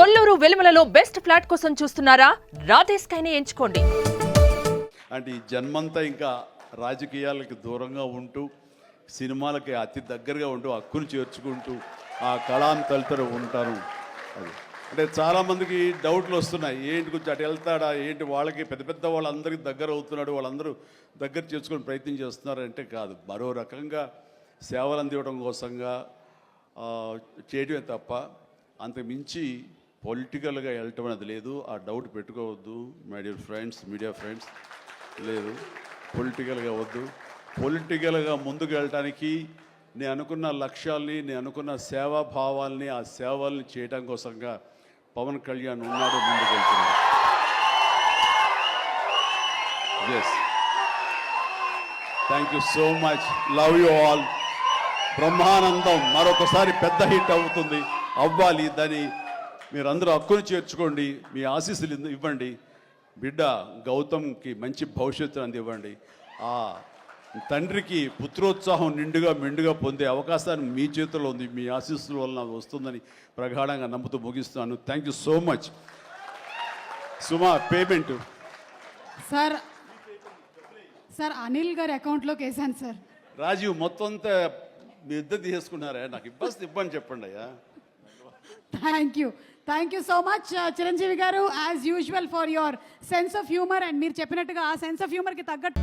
Kolluru వెలుమలలో best flat కోసం చూస్తున్నారా? రాధే స్కైనే ఎంచుకోండి. అంటే ఈ జన్మంతా ఇంకా రాజకీయాలకి దూరంగా ఉంటూ సినిమాలకి అతి దగ్గరగా ఉంటూ హక్కును చేర్చుకుంటూ ఆ కళాన్ని తలుతూ ఉంటాను అది. అంటే చాలామందికి డౌట్లు వస్తున్నాయి. ఏంటి కొంచెం అటు వెళ్తాడా? ఏంటి వాళ్ళకి పెద్ద పెద్ద వాళ్ళందరికీ దగ్గర అవుతున్నాడు వాళ్ళందరూ దగ్గర చేసుకుని ప్రయత్నం చేస్తున్నారంటే కాదు. మరో రకంగా సేవలు అందివ్వడం కోసంగా చేయడమే తప్ప అంతకు మించి పొలిటికల్గా వెళ్ళటం అనేది లేదు. ఆ డౌట్ పెట్టుకోవద్దు. My dear friends media friends లేదు. పొలిటికల్గా వద్దు. పొలిటికల్గా ముందుకు వెళ్ళటానికి నేను అనుకున్న లక్ష్యాల్ని నేను అనుకున్న సేవా భావాల్ని ఆ సేవల్ని చేయడం కోసంగా పవన్ కళ్యాణ్ ఉన్నాడు ముందుకు వెళ్తున్నాడు. Yes thank you so much love you all Brahmanandam మరొకసారి పెద్ద హిట్ అవుతుంది. అవ్వాలి దాని మీరందరూ హక్కును చేర్చుకోండి మీ ఆశీస్సులు ఇవ్వ- ఇవ్వండి. బిడ్డ గౌతమ్కి మంచి భవిష్యత్తు అందివ్వండి. ఆ తండ్రికి పుత్రోత్సాహం నిండుగా మెండుగా పొందే అవకాశాన్ని మీ చేతిలో ఉంది. మీ ఆశీస్సుల వలన వస్తుందని ప్రగాఢంగా నమ్ముతూ ముగిస్తున్నాను. Thank you so much. Suma payment. Sir sir Anil గారి అకౌంట్లోకి వేసాను సార్. రాజీవ్ మొత్తం అంతా మీ ఇద్దరు తీసుకున్నారా నాకు ఇబ్బంది ఇబ్బంది చెప్పండి అయ్యా. Thank you thank you so much Chiranjeevi గారు as usual for your sense of humour and మీరు చెప్పినట్టుగా ఆ సెన్స్ ఆఫ్ హ్యూమర్కి తగ్గట్టు